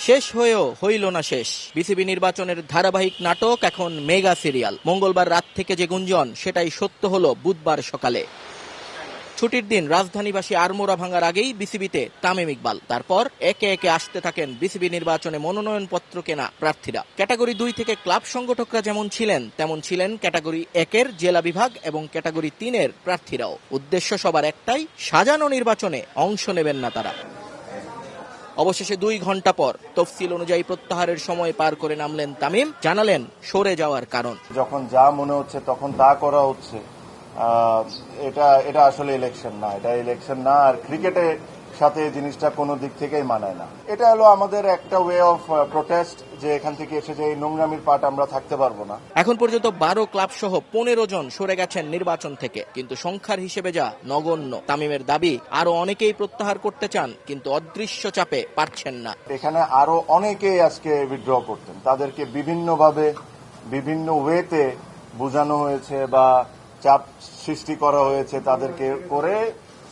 শেষ হয়েও হইল না শেষ। বিসিবি নির্বাচনের ধারাবাহিক নাটক এখন মেগা সিরিয়াল। মঙ্গলবার রাত থেকে যে গুঞ্জন, সেটাই সত্য হলো বুধবার সকালে। ছুটির দিন রাজধানীবাসী আরমোরা ভাঙার আগেই বিসিবিতে তামিম ইকবাল। তারপর একে একে আসতে থাকেন বিসিবি নির্বাচনে মনোনয়নপত্র কেনা প্রার্থীরা। ক্যাটাগরি দুই থেকে ক্লাব সংগঠকরা যেমন ছিলেন, তেমন ছিলেন ক্যাটাগরি একের জেলা বিভাগ এবং ক্যাটাগরি তিনের প্রার্থীরাও। উদ্দেশ্য সবার একটাই, সাজানো নির্বাচনে অংশ নেবেন না তারা। অবশেষে দুই ঘণ্টা পর তফসিল অনুযায়ী প্রত্যাহারের সময় পার করে নামলেন তামিম, জানালেন সরে যাওয়ার কারণ। যখন যা মনে হচ্ছে তখন তা করা হচ্ছে। এটা এটা আসলে ইলেকশন না এটা ইলেকশন না আর ক্রিকেটের সাথে জিনিসটা কোনো দিক থেকেই মানায় না। এটা হলো আমাদের একটা ওয়ে অফ প্রোটেস্ট যে এখান থেকে এসে যে নোংরামির পাট আমরা থাকতে পারব না। এখন পর্যন্ত বারো ক্লাব সহ পনেরো জন সরে গেছেন নির্বাচন থেকে কিন্তু সংখ্যার হিসেবে যা নগণ্য। তামিমের দাবি আরও অনেকেই প্রত্যাহার করতে চান কিন্তু অদৃশ্য চাপে পারছেন না। এখানে আরও অনেকেই আজকে উইথড্র করতেন। তাদেরকে বিভিন্নভাবে বিভিন্ন ওয়েতে বোঝানো হয়েছে বা চাপ সৃষ্টি করা হয়েছে তাদেরকে করে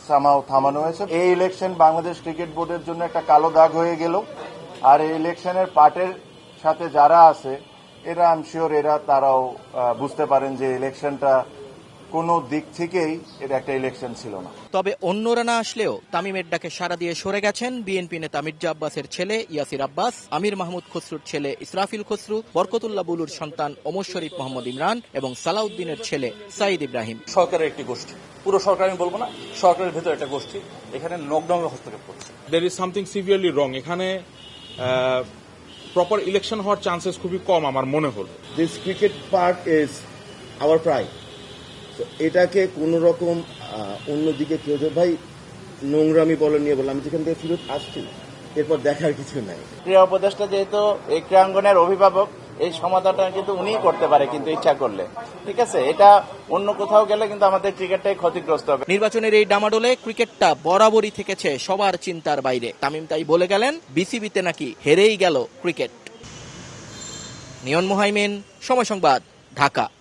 সামাও থামানো হয়েছে। এই ইলেকশন বাংলাদেশ ক্রিকেট বোর্ডের জন্য একটা কালো দাগ হয়ে গেল। আর এই ইলেকশনের পার্টের সাথে যারা আছে, এরা আমি শিওর এরা, তারাও বুঝতে পারেন যে ইলেকশনটা কোনো দিক থেকেই এটা একটা ইলেকশন ছিল না। তবে অন্যরা না আসলেও তামিমের ডাকে সাড়া দিয়ে সরে গেছেন বিএনপি নেতা মির্জা আব্বাসের ছেলে ইয়াসির আব্বাস আমির মাহমুদ খসরুর ছেলে ইসরাফিল খসরু বরকতুল্লাহ বুলুর সন্তান ওমর শরীফ মোহাম্মদ ইমরান এবং সালাউদ্দিনের ছেলে সাইদ ইব্রাহিম। সরকারের একটি গোষ্ঠী। পুরো সরকার আমি বলব না সরকারের ভেতর একটা গোষ্ঠী। এখানে নকডাউনে হস্তক্ষেপ করছে। There is something severely wrong এখানে প্রপার ইলেকশন হওয়ার চান্সেস খুবই কম আমার মনে হলো। This cricket park is our pride তো এটাকে কোন রকম আহ, অন্যদিকে কেউ যে ভাই নোংরামি বলে নিয়ে বললাম আমি যেখান থেকে ফেরত আসছি এরপর দেখার কিছু নাই। ক্রীড়া উপদেষ্টা যেহেতু এই ক্রীড়াঙ্গনের অভিভাবক এই সমাধানটা কিন্তু উনিই করতে পারে কিন্তু ইচ্ছা করলে। ঠিক আছে? এটা অন্য কোথাও গেলে কিন্তু আমাদের ক্রিকেটটাই ক্ষতিগ্রস্ত হবে। নির্বাচনের এই ডামাডোলে ক্রিকেটটা বরাবরই থেকেছে সবার চিন্তার বাইরে। তামিম তাই বলে গেলেন বিসিবিতে নাকি হেরেই গেল ক্রিকেট। নিয়ন মুহাইমিন সময় সংবাদ ঢাকা।